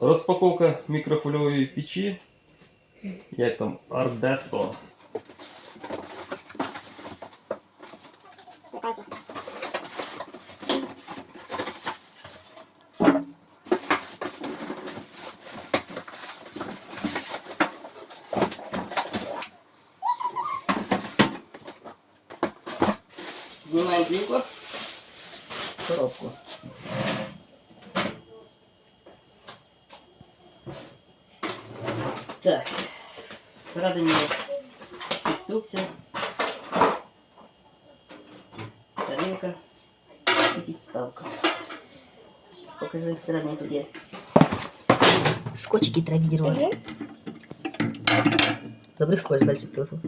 Розпаковка мікрохвильової печі. Як там Ардесто. Знімаємо плівку. Коробку. Так, всередині інструкція, тарілка і підставка. Покажи, всередині тут є скотчики треба відірвати. Забери в когось далі телефон.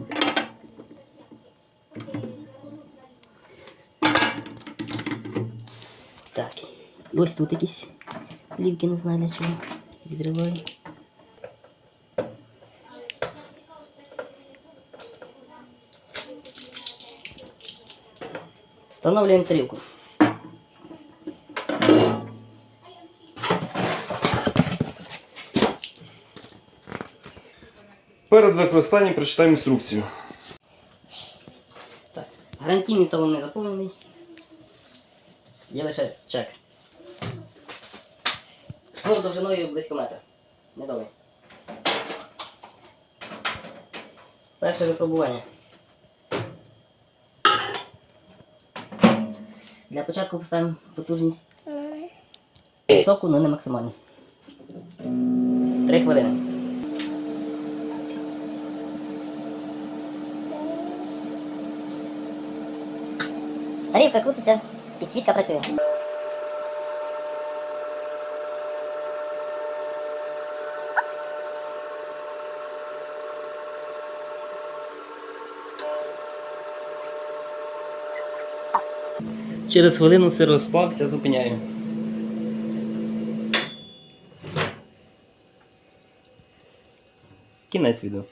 Так, ось тут якісь плівки, не знаю для чого. Відриваю. Встановлюємо тарілку. Перед використанням прочитаємо інструкцію. Так, гарантійний талон не заповнений. Є лише чек. Шнур довжиною близько метра. Недовгий. Перше випробування. Для початку поставимо потужність високу, але не максимальну. Три хвилини. Тарілка крутиться, підсвітка працює. Через хвилину сир розпався, зупиняю. Кінець відео.